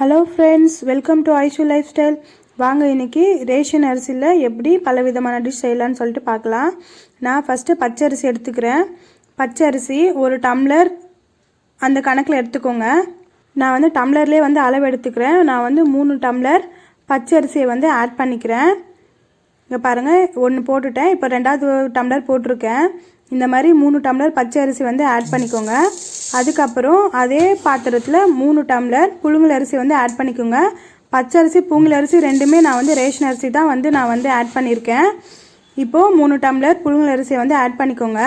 Hello friends welcome to Aishu life style வாங்க இன்னைக்கு ration அரிசியில் எப்படி பல விதமான டிஷ் செய்யலான்னு சொல்லிட்டு பார்க்கலாம். நான் ஃபஸ்ட்டு பச்சை அரிசி எடுத்துக்கிறேன். பச்சை அரிசி ஒரு டம்ளர் அந்த கணக்கில் எடுத்துக்கோங்க. நான் வந்து டம்ளர்லேயே வந்து அளவு எடுத்துக்கிறேன். நான் வந்து மூணு டம்ளர் பச்சை அரிசியை வந்து ஆட் பண்ணிக்கிறேன். இங்கே பாருங்கள் ஒன்று போட்டுட்டேன். இப்போ ரெண்டாவது டம்ளர் போட்டிருக்கேன். இந்த மாதிரி மூணு டம்ளர் பச்சை அரிசி வந்து ஆட் பண்ணிக்கோங்க. அதுக்கப்புறம் அதே பாத்திரத்தில் மூணு டம்ளர் புழுங்கல் அரிசி வந்து ஆட் பண்ணிக்கோங்க. பச்சை அரிசி புழுங்கல் அரிசி ரெண்டுமே நான் வந்து ரேஷன் அரிசி தான் வந்து நான் வந்து ஆட் பண்ணியிருக்கேன் இப்போது மூணு டம்ளர் புழுங்கல் அரிசியை வந்து ஆட் பண்ணிக்கோங்க.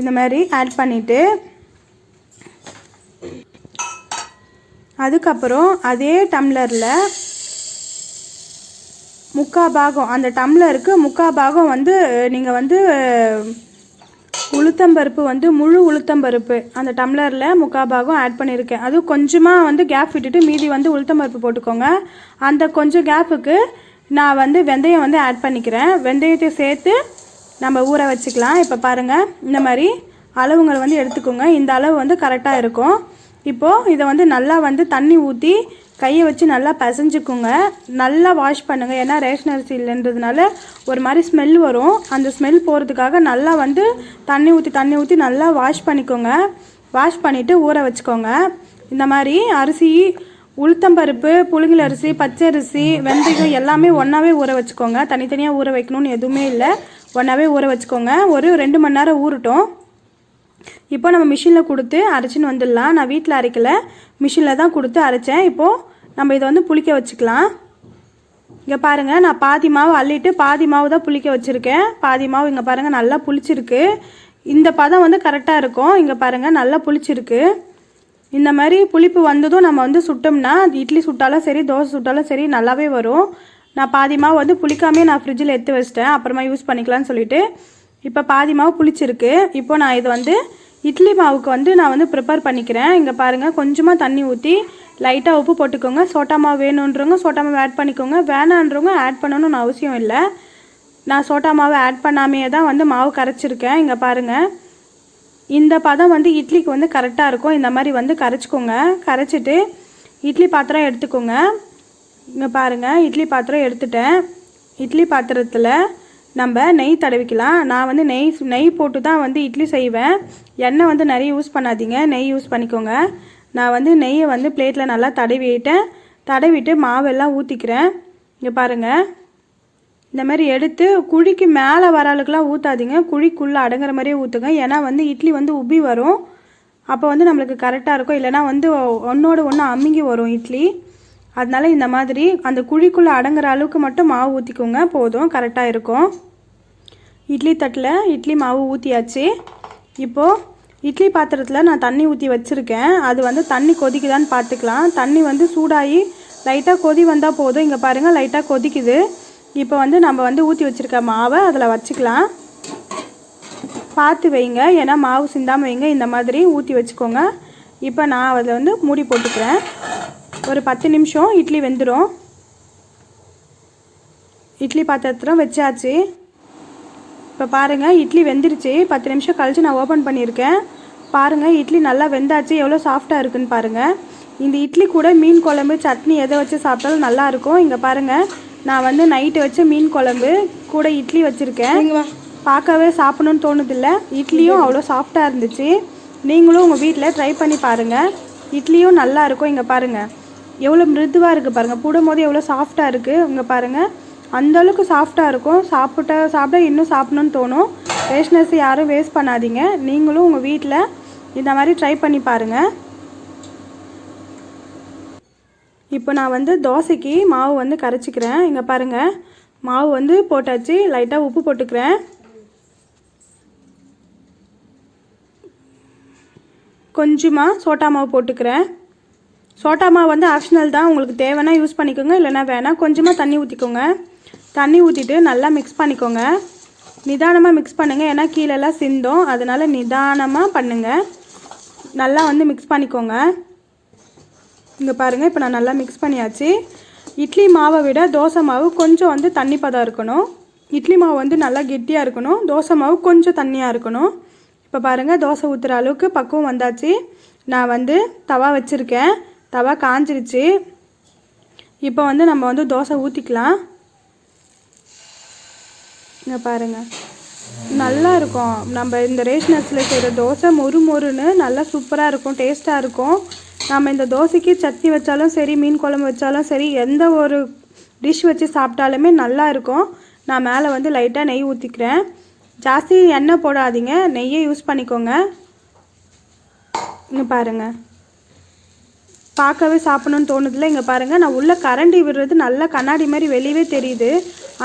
இந்த மாதிரி ஆட் பண்ணிவிட்டு அதுக்கப்புறம் அதே டம்ளரில் முக்கா பாகம் அந்த டம்ளருக்கு முக்கா பாகம் வந்து நீங்கள் வந்து உளுத்தம்பருப்பு வந்து முழு உளுத்தம்பருப்பு அந்த டம்ளரில் முக்கா பாகம் ஆட் பண்ணியிருக்கேன் அதுவும் கொஞ்சமாக வந்து கேப் விட்டுட்டு மீதி வந்து உளுத்தம்பருப்பு போட்டுக்கோங்க. அந்த கொஞ்சம் கேப்புக்கு நான் வந்து வெந்தயம் வந்து ஆட் பண்ணிக்கிறேன். வெந்தயத்தை சேர்த்து நம்ம ஊற வச்சுக்கலாம். இப்போ பாருங்கள் இந்த மாதிரி அளவுங்களை வந்து எடுத்துக்கோங்க. இந்த அளவு வந்து கரெக்டாக இருக்கும். இப்போது இதை வந்து நல்லா வந்து தண்ணி ஊற்றி கையை வச்சு நல்லா பிசைஞ்சுக்குங்க. நல்லா வாஷ் பண்ணுங்கள் ஏன்னா ரேஷன் அரிசி இல்லைன்றதுனால ஒரு மாதிரி ஸ்மெல் வரும். அந்த ஸ்மெல் போகிறதுக்காக நல்லா வந்து தண்ணி ஊற்றி தண்ணி ஊற்றி நல்லா வாஷ் பண்ணிக்கோங்க. வாஷ் பண்ணிவிட்டு ஊற வச்சுக்கோங்க. இந்த மாதிரி அரிசி உளுத்தம்பருப்பு புழுங்கல் அரிசி பச்சை அரிசி வெந்தயம் எல்லாமே ஒன்றாவே ஊற வச்சுக்கோங்க. தனித்தனியாக ஊற வைக்கணும்னு எதுவுமே இல்லை. ஒன்றாவே ஊற வச்சுக்கோங்க. ஒரு ரெண்டு மணி நேரம் ஊறட்டும். இப்போ நம்ம மிஷினில் கொடுத்து அரைச்சின்னு வந்துடலாம். நான் வீட்டில் அரைக்கல. மிஷினில் தான் கொடுத்து அரைச்சேன். இப்போது நம்ம இதை வந்து புளிக்க வச்சுக்கலாம். இங்கே பாருங்கள் நான் பாதி மாவு அள்ளிட்டு பாதி மாவு தான் புளிக்க வச்சுருக்கேன். பாதி மாவு இங்கே பாருங்கள் நல்லா புளிச்சிருக்கு. இந்த பதம் வந்து கரெக்டாக இருக்கும். இங்கே பாருங்கள் நல்லா புளிச்சிருக்கு. இந்த மாதிரி புளிப்பு வந்ததும் நம்ம வந்து சுட்டோம்னா இட்லி சுட்டாலும் சரி தோசை சுட்டாலும் சரி நல்லாவே வரும். நான் பாதி மாவு வந்து புளிக்காமே நான் ஃப்ரிட்ஜில் எடுத்து வச்சிட்டேன். அப்புறமா யூஸ் பண்ணிக்கலாம்னு சொல்லிவிட்டு இப்போ பாதி மாவு புளிச்சிருக்கு. இப்போ நான் இது வந்து இட்லி மாவுக்கு வந்து நான் வந்து ப்ரிப்பேர் பண்ணிக்கிறேன். இங்கே பாருங்கள் கொஞ்சமாக தண்ணி ஊற்றி லைட்டாக உப்பு போட்டுக்கோங்க. சோட்டா மாவு வேணுன்றவங்க சோட்டா மாவு ஆட் பண்ணிக்கோங்க. வேணான்றவங்க ஆட் பண்ணணும்னு அவசியம் இல்லை. நான் சோட்டா மாவு ஆட் பண்ணாமையே தான் வந்து மாவு கரைச்சிருக்கேன். இங்கே பாருங்கள் இந்த பதம் வந்து இட்லிக்கு வந்து கரெக்டாக இருக்கும். இந்த மாதிரி வந்து கரைச்சிக்கோங்க. கரைச்சிட்டு இட்லி பாத்திரம் எடுத்துக்கோங்க. இங்கே பாருங்கள் இட்லி பாத்திரம் எடுத்துட்டேன். இட்லி பாத்திரத்தில் நம்ம நெய் தடவிக்கலாம். நான் வந்து நெய் நெய் போட்டு தான் வந்து இட்லி செய்வேன். எண்ணெய் வந்து நிறைய யூஸ் பண்ணாதீங்க. நெய் யூஸ் பண்ணிக்கோங்க. நான் வந்து நெய்யை வந்து பிளேட்டில் நல்லா தடவிட்டேன். தடவிட்டு மாவெல்லாம் ஊற்றிக்கிறேன் இங்கே பாருங்கள் இந்த மாதிரி எடுத்து குழிக்கு மேலே வர அளவுக்குலாம் ஊற்றாதீங்க குழிக்குள்ளே அடங்குற மாதிரியே ஊற்றுங்க ஏன்னா வந்து இட்லி வந்து உப்பி வரும். அப்போ வந்து நம்மளுக்கு கரெக்டாக இருக்கும். இல்லைனா வந்து ஒன்றோட ஒன்று அம்மிங்கி வரும் இட்லி. அதனால இந்த மாதிரி அந்த குழிக்குள்ளே அடங்குற அளவுக்கு மட்டும் மாவு ஊற்றிக்கோங்க போதும் கரெக்டாக இருக்கும். இட்லி தட்டில் இட்லி மாவு ஊற்றியாச்சு இப்போது இட்லி பாத்திரத்தில் நான் தண்ணி ஊற்றி வச்சுருக்கேன். அது வந்து தண்ணி கொதிக்குதான்னு பார்த்துக்கலாம் தண்ணி வந்து சூடாகி லைட்டாக கொதி வந்தால் போதும். இங்கே பாருங்கள் லைட்டாக கொதிக்குது. இப்போ வந்து நம்ம வந்து ஊற்றி வச்சுருக்க மாவை அதில் வச்சுக்கலாம். பார்த்து வைங்க. ஏன்னா மாவு சிந்தாமல் வைங்க. இந்த மாதிரி ஊற்றி வச்சுக்கோங்க. இப்போ நான் அதில் வந்து மூடி போட்டுக்கிறேன். ஒரு பத்து நிமிஷம் இட்லி வெந்துடும் இட்லி பாத்திரத்தில் வச்சாச்சு. இப்போ பாருங்கள் இட்லி வெந்துருச்சு. பத்து நிமிஷம் கழித்து நான் ஓப்பன் பண்ணியிருக்கேன். பாருங்கள் இட்லி நல்லா வெந்தாச்சு. எவ்வளோ சாஃப்டாக இருக்குன்னு பாருங்கள் இந்த இட்லி கூட மீன் குழம்பு சட்னி எதை வச்சு சாப்பிட்டாலும் நல்லாயிருக்கும் இங்கே பாருங்கள் நான் வந்து நைட்டு வச்ச மீன் குழம்பு கூட இட்லி வச்சுருக்கேன். பார்க்கவே சாப்பிடணும்னு தோணுதில்ல. இட்லியும் அவ்வளோ சாஃப்டாக இருந்துச்சு. நீங்களும் உங்கள் வீட்டில் ட்ரை பண்ணி பாருங்கள் இட்லியும் நல்லா இருக்கும். இங்கே பாருங்கள் எவ்வளோ மிருதுவாக இருக்குது பாருங்கள் போடும் போது எவ்வளோ சாஃப்டாக இருக்குது இங்கே பாருங்கள் அந்தளவுக்கு சாஃப்டாக இருக்கும். சாப்பிட்ட சாப்பிட இன்னும் சாப்பிட்ணுன்னு தோணும். ஃப்ரெஷ்னஸ் யாரும் வேஸ்ட் பண்ணாதீங்க. நீங்களும் உங்கள் வீட்டில் இந்த மாதிரி ட்ரை பண்ணி பாருங்கள் இப்போ நான் வந்து தோசைக்கு மாவு வந்து கரைச்சிக்கிறேன். இங்கே பாருங்கள் மாவு வந்து போட்டாச்சு. லைட்டாக உப்பு போட்டுக்கிறேன். கொஞ்சமாக சோட்டா மாவு போட்டுக்கிறேன். சோட்டா மாவு வந்து ஆப்ஷனல் தான். உங்களுக்கு தேவைன்னா யூஸ் பண்ணிக்கோங்க இல்லைனா வேணாம். கொஞ்சமாக தண்ணி ஊற்றிக்கோங்க தண்ணி ஊற்றிட்டு நல்லா மிக்ஸ் பண்ணிக்கோங்க. நிதானமாக மிக்ஸ் பண்ணுங்கள் ஏன்னா கீழெல்லாம் சிந்தும். அதனால் நிதானமாக பண்ணுங்கள் நல்லா வந்து மிக்ஸ் பண்ணிக்கோங்க. இங்கே பாருங்கள் இப்போ நான் நல்லா மிக்ஸ் பண்ணியாச்சு. இட்லி மாவை விட தோசை மாவு கொஞ்சம் வந்து தண்ணி பதம் இருக்கணும். இட்லி மாவு வந்து நல்லா கெட்டியாக இருக்கணும். தோசை மாவு கொஞ்சம் தண்ணியாக இருக்கணும். இப்போ பாருங்கள் தோசை ஊற்றுற அளவுக்கு பக்குவம் வந்தாச்சு. நான் வந்து தவா வச்சுருக்கேன். தவா காஞ்சிருச்சு. இப்போ வந்து நம்ம வந்து தோசை ஊற்றிக்கலாம் இங்கே பாருங்கள் நல்லா இருக்கும். நம்ம இந்த ரேஷன் அரிசியில் செய்கிற தோசை மொறு மொறுன்னு நல்லா சூப்பராக இருக்கும் டேஸ்ட்டாக இருக்கும். நம்ம இந்த தோசைக்கு சட்னி வச்சாலும் சரி மீன் குழம்பு வச்சாலும் சரி எந்த ஒரு டிஷ் வச்சு சாப்பிட்டாலுமே நல்லா இருக்கும். நான் மேலே வந்து லைட்டாக நெய் ஊற்றிக்கிறேன் ஜாஸ்தி எண்ணெய் போடாதீங்க. நெய்யை யூஸ் பண்ணிக்கோங்க. இங்கே பாருங்கள் பார்க்கவே சாப்பிடணும்னு தோணுதில்ல. இங்கே பாருங்கள் நான் உள்ளே கரண்டி விடுறது நல்லா கண்ணாடி மாதிரி வெளியவே தெரியுது.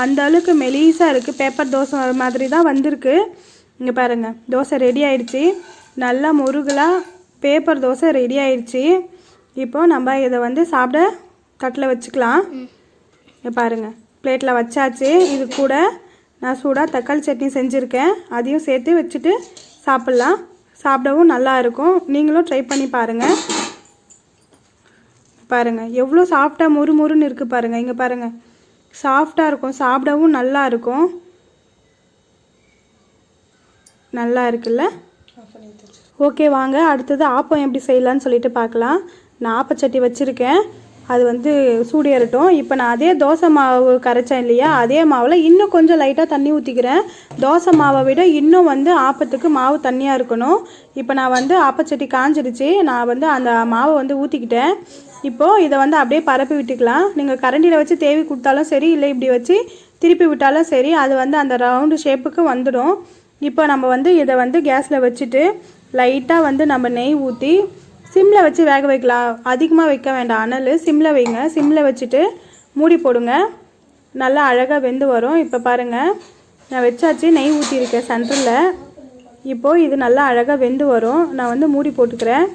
அந்த அளவுக்கு மெலீஸாக இருக்குது பேப்பர் தோசை மாதிரி தான் வந்திருக்கு. இங்கே பாருங்கள் தோசை ரெடி ஆயிடுச்சு. நல்லா முருகலாக பேப்பர் தோசை ரெடி ஆயிடுச்சு. இப்போ நம்ம இதை வந்து சாப்பிட தட்டில் வச்சுக்கலாம். இங்கே பாருங்கள் பிளேட்டில் வச்சாச்சு. இது கூட நான் சூடாக தக்காளி சட்னி செஞ்சுருக்கேன். அதையும் சேர்த்து வச்சுட்டு சாப்பிட்லாம். சாப்பிடவும் நல்லா இருக்கும். நீங்களும் ட்ரை பண்ணி பாருங்கள் பாருங்கள் எவ்வளோ சாஃப்டாக முறு முறுன்னு இருக்குது பாருங்கள் இங்கே பாருங்கள் சாஃப்டாக இருக்கும். சாப்பிடவும் நல்லா இருக்கும். நல்லா இருக்குல்ல? ஓகே வாங்க. அடுத்தது ஆப்பம் எப்படி செய்யலான்னு சொல்லிட்டு பார்க்கலாம். நான் ஆப்பச்சட்டி வச்சுருக்கேன். அது வந்து சூடு ஏறட்டும். இப்போ நான் அதே தோசை மாவு கரைச்சேன் இல்லையா? அதே மாவில் இன்னும் கொஞ்சம் லைட்டாக தண்ணி ஊற்றிக்கிறேன் தோசை மாவை விட இன்னும் வந்து ஆப்பத்துக்கு மாவு தண்ணியாக இருக்கணும். இப்போ நான் வந்து ஆப்பச்சட்டி காஞ்சிடுச்சு நான் வந்து அந்த மாவை வந்து ஊற்றிக்கிட்டேன் இப்போது இதை வந்து அப்படியே பரப்பி விட்டுக்கலாம். நீங்கள் கரண்டியில் வச்சு தேவி கொடுத்தாலும் சரி இல்லை இப்படி வச்சு திருப்பி விட்டாலும் சரி அது வந்து அந்த ரவுண்டு ஷேப்புக்கு வந்துடும். இப்போ நம்ம வந்து இதை வந்து கேஸில் வச்சுட்டு லைட்டாக வந்து நம்ம நெய் ஊற்றி சிம்மில் வச்சு வேக வைக்கலாம். அதிகமாக வைக்க வேண்டாம். அனல் சிம்மில் வைங்க. சிம்மில் வச்சுட்டு மூடி போடுங்க. நல்லா அழகாக வெந்து வரும். இப்போ பாருங்கள் நான் வச்சாச்சு நெய் ஊற்றிருக்கேன் சென்டரில் இப்போது இது நல்லா அழகாக வெந்து வரும். நான் வந்து மூடி போட்டுக்கிறேன்.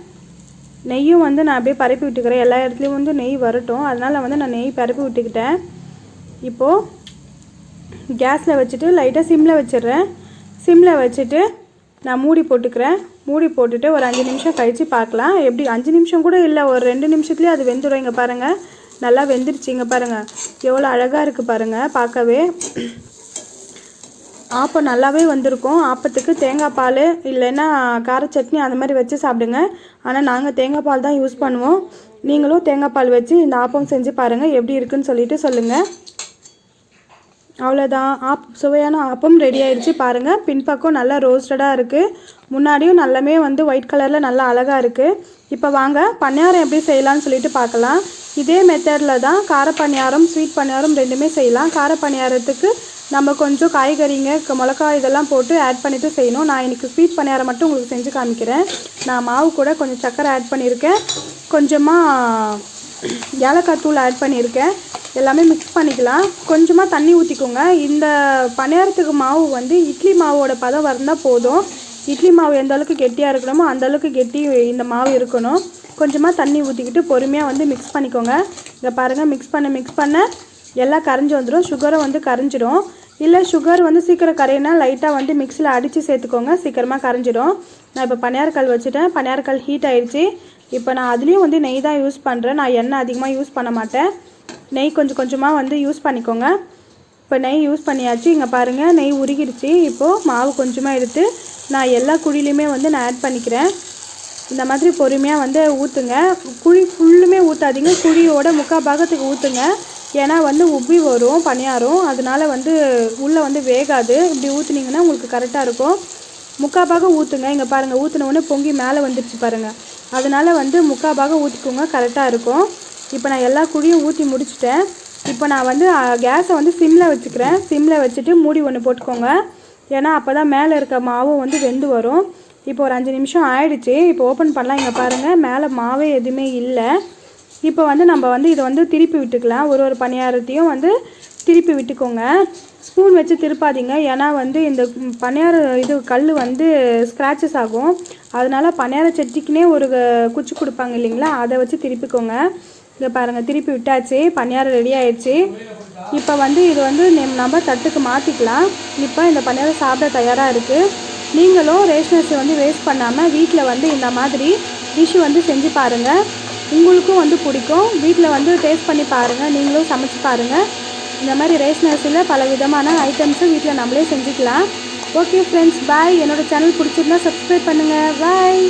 நெய்யும் வந்து நான் அப்படியே பரப்பி விட்டுக்கிறேன். எல்லா இடத்துலையும் வந்து நெய் வரட்டும். அதனால் வந்து நான் நெய் பரப்பி விட்டுக்கிட்டேன். இப்போது கேஸில் வச்சுட்டு லைட்டாக சிம்மில் வச்சிடுறேன். சிம்மில் வச்சுட்டு நான் மூடி போட்டுக்கிறேன். மூடி போட்டுட்டு ஒரு அஞ்சு நிமிஷம் கழித்து பார்க்கலாம். எப்படி அஞ்சு நிமிஷம் கூட இல்லை ஒரு ரெண்டு நிமிஷத்துலேயே அது வெந்துடும். இங்கே பாருங்கள் நல்லா வெந்துருச்சு. இங்கே பாருங்கள் எவ்வளோ அழகாக இருக்குது பாருங்கள் பார்க்கவே. ஆப்பம் நல்லாவே வந்திருக்கும். ஆப்பத்துக்கு தேங்காய் பால் இல்லைன்னா கார சட்னி அந்த மாதிரி வச்சு சாப்பிடுங்க. ஆனால் நாங்கள் தேங்காய் பால் தான் யூஸ் பண்ணுவோம். நீங்களும் தேங்காய் பால் வச்சு இந்த ஆப்பம் செஞ்சு பாருங்கள் எப்படி இருக்குன்னு சொல்லிட்டு சொல்லுங்கள் அவ்வளோதான் ஆப் சுவையான ஆப்பம் ரெடி ஆயிடுச்சு பாருங்கள் பின்பக்கம் நல்லா ரோஸ்டடாக இருக்குது முன்னாடியும் நல்லாமே வந்து ஒயிட் கலரில் நல்லா அழகாக இருக்குது இப்போ வாங்க பணியாரம் எப்படி செய்யலாம்னு சொல்லிட்டு பார்க்கலாம். இதே மெத்தடில் தான் கார பணியாரம் ஸ்வீட் பணியாரம் ரெண்டுமே செய்யலாம். கார பணியாரத்துக்கு நம்ம கொஞ்சம் காய்கறிங்க மிளகா இதெல்லாம் போட்டு ஆட் பண்ணிவிட்டு செய்யணும். நான் இன்றைக்கி ஸ்வீட் பணியாரம் மட்டும் உங்களுக்கு செஞ்சு காமிக்கிறேன். நான் மாவு கூட கொஞ்சம் சர்க்கரை ஆட் பண்ணியிருக்கேன். கொஞ்சமாக ஏலக்காய் தூள் ஆட் பண்ணியிருக்கேன். எல்லாமே மிக்ஸ் பண்ணிக்கலாம். கொஞ்சமாக தண்ணி ஊற்றிக்கோங்க இந்த பணியாரத்துக்கு மாவு வந்து இட்லி மாவோட பதம் வந்தால் போதும். இட்லி மாவு எந்த அளவுக்கு கெட்டியாக இருக்கணுமோ அந்தளவுக்கு கெட்டி இந்த மாவு இருக்கணும். கொஞ்சமாக தண்ணி ஊற்றிக்கிட்டு பொறுமையாக வந்து மிக்ஸ் பண்ணிக்கோங்க. இங்கே பாருங்கள் மிக்ஸ் பண்ண மிக்ஸ் பண்ண எல்லாம் கரைஞ்சி வந்துடும் சுகரும் வந்து கரைஞ்சிடும் இல்லை சுகர் வந்து சீக்கிரம் கரையினா லைட்டாக வந்து மிக்ஸியில் அடித்து சேர்த்துக்கோங்க. சீக்கிரமாக கரைஞ்சிடும். நான் இப்போ பணியாரக்கல் வச்சுட்டேன். பணியாரக்கல் ஹீட் ஆயிடுச்சு இப்போ நான் அதுலேயும் வந்து நெய் தான் யூஸ் பண்ணுறேன் நான் எண்ணெய் அதிகமாக யூஸ் பண்ண மாட்டேன். நெய் கொஞ்சம் கொஞ்சமாக வந்து யூஸ் பண்ணிக்கோங்க. இப்போ நெய் யூஸ் பண்ணியாச்சு. இங்கே பாருங்கள் நெய் உருகிடுச்சு. இப்போது மாவு கொஞ்சமாக எடுத்து நான் எல்லா குழிலையுமே வந்து நான் ஆட் பண்ணிக்கிறேன். இந்த மாதிரி பொறுமையாக வந்து ஊற்றுங்க குழி ஃபுல்லுமே ஊற்றாதீங்க குழியோட முக்கால் பாகத்துக்கு ஊற்றுங்க ஏன்னா வந்து உப்பி வரும் பணியாரம் அதனால் வந்து உள்ளே வந்து வேகாது. இப்படி ஊற்றுனீங்கன்னா உங்களுக்கு கரெக்டாக இருக்கும். முக்கால் பாகம் ஊற்றுங்க இங்கே பாருங்கள் ஊற்றின பொங்கி மேலே வந்துடுச்சு பாருங்கள் அதனால் வந்து முக்கால் பாகம் ஊற்றிக்கோங்க கரெக்டாக இருக்கும். இப்போ நான் எல்லா குழியும் ஊற்றி முடிச்சிட்டேன். இப்போ நான் வந்து கேஸை வந்து சிம்மில் வச்சுக்கிறேன். சிம்மில் வச்சுட்டு மூடி ஒன்று போட்டுக்கோங்க. ஏன்னா அப்போ தான் மேலே இருக்க மாவும் வந்து வெந்து வரும். இப்போ ஒரு அஞ்சு நிமிஷம் ஆயிடுச்சு. இப்போ ஓப்பன் பண்ணலாம். இங்கே பாருங்கள் மேலே மாவே எதுவுமே இல்லை. இப்போ வந்து நம்ம வந்து இதை வந்து திருப்பி விட்டுக்கலாம். ஒரு ஒரு பணியாரத்தையும் வந்து திருப்பி விட்டுக்கோங்க. ஸ்பூன் வச்சு திருப்பாதீங்க. ஏன்னா வந்து இந்த பணியார இது கல் வந்து ஸ்க்ராச்சஸ் ஆகும். அதனால பணியார சட்டிக்குனே ஒரு குச்சி கொடுப்பாங்க இல்லைங்களா? அதை வச்சு திருப்பிக்கோங்க. இங்கே பாருங்கள் திருப்பி விட்டாச்சு. பணியாரம் ரெடி ஆயிடுச்சு. இப்போ வந்து இது வந்து நம்ம தட்டுக்கு மாற்றிக்கலாம் இப்போ இந்த பணியாரம் சாப்பிட தயாராக இருக்குது நீங்களும் ரேஷனரிசி வந்து வேஸ்ட் பண்ணாமல் வீட்டில் வந்து இந்த மாதிரி டிஷ் வந்து செஞ்சு பாருங்கள் உங்களுக்கும் வந்து பிடிக்கும். வீட்டில் வந்து டேஸ்ட் பண்ணி பாருங்கள் நீங்களும் சமைச்சு பாருங்கள் இந்த மாதிரி ரேஷன் அரிசியில் பல விதமான ஐட்டம்ஸும் வீட்டில் நம்மளே செஞ்சுக்கலாம். ஓகே ஃப்ரெண்ட்ஸ் பாய் என்னோட சேனல் பிடிச்சிருந்தா சப்ஸ்கிரைப் பண்ணுங்கள் பாய்